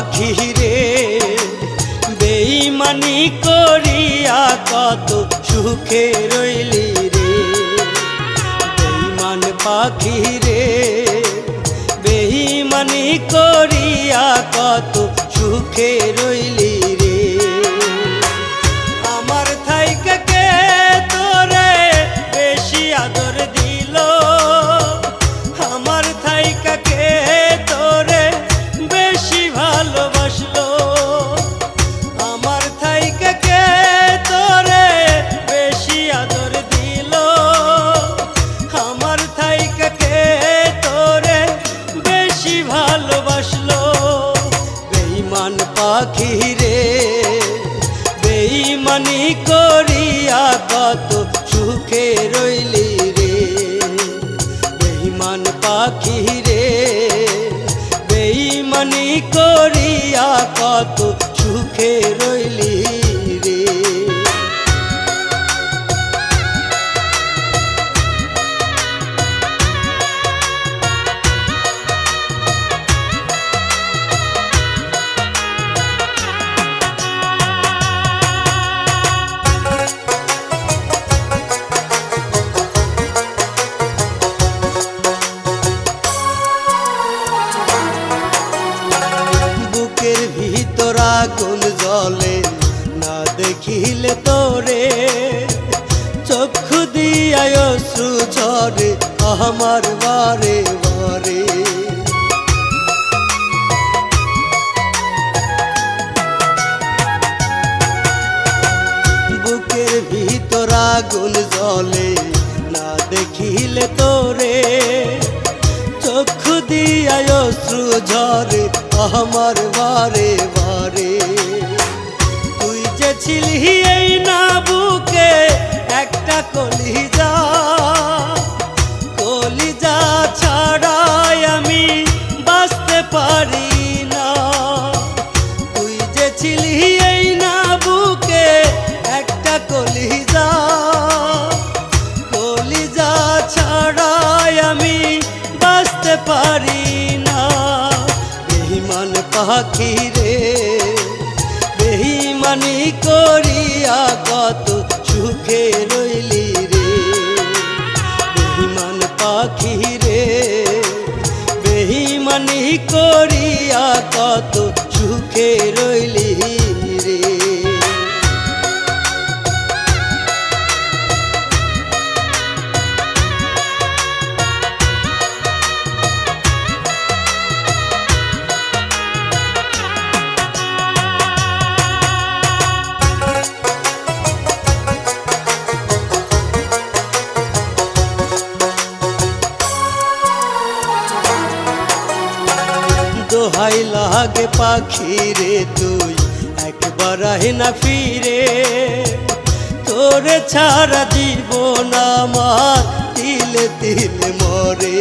পাখি বেইমানি করিয়া কত সুখে রইলি রে। বেইমান পাখি রে বেইমানি করিয়া কত সুখে রইলি বেইমান পাখি রে। বেইমানি করিয়া কত সুখে রইলি রে। বেইমান পাখি রে বেইমানি করিয়া কত সুখে রইলি আগুন জ্বলে না দেখিলে তোরে, চক্ষু দিয়ায় অশ্রু ঝরে আমার বারে বারে। বুকের ভিতর আগুন জলে না দেখিলে তোরে, চক্ষু দিয়ায় অশ্রু ঝরে আমার বারে বারে। তুই যে ছিলি এই না বুকে, একটা কলিজা। কলিজা ছাড়াই আমি বাঁচতে পারি না। তুই যে ছিলি এই না বুকে, একটা কলিজা। কলিজা ছাড়াই আমি বাঁচতে পারি না পাখি রে বেহিমানি করিয়া কত সুখে রইলি রে। বেহিমান পাখি রে বেহিমানি করিয়া কত সুখে রইলি দোহাই লাগে পাখি রে তুই, একবার না ফিরে। তোরে ছাড়া জীবন আমার, তিলে তিলে মরে।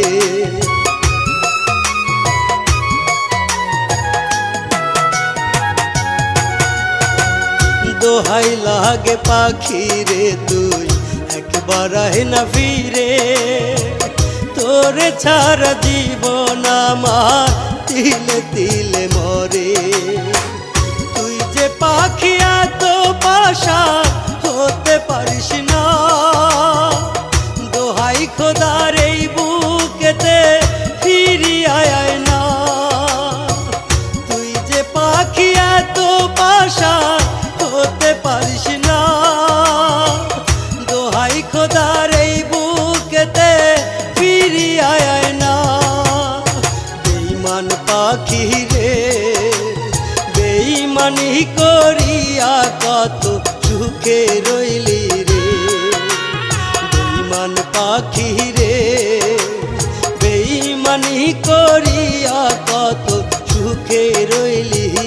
দোহাই লাগে পাখি রে তুই, একবার না ফিরে। তোরে ছাড়া জীবন তিলে তিলে মরে। তুই যে পাখি এত পাশা হতে পারিস না। দোহাই খোদার এই বুকেতে ফিরি আয় না। তুই যে পাখি এত পাশা হতে পারিস না। দোহাই খোদার এই বুকেতে ফিরি আয় আয় না। পাখি রে। বেইমানি করিয়া কত সুখে রইলি রে। বেইমান পাখি রে। বেইমানি করিয়া কত সুখে রইলি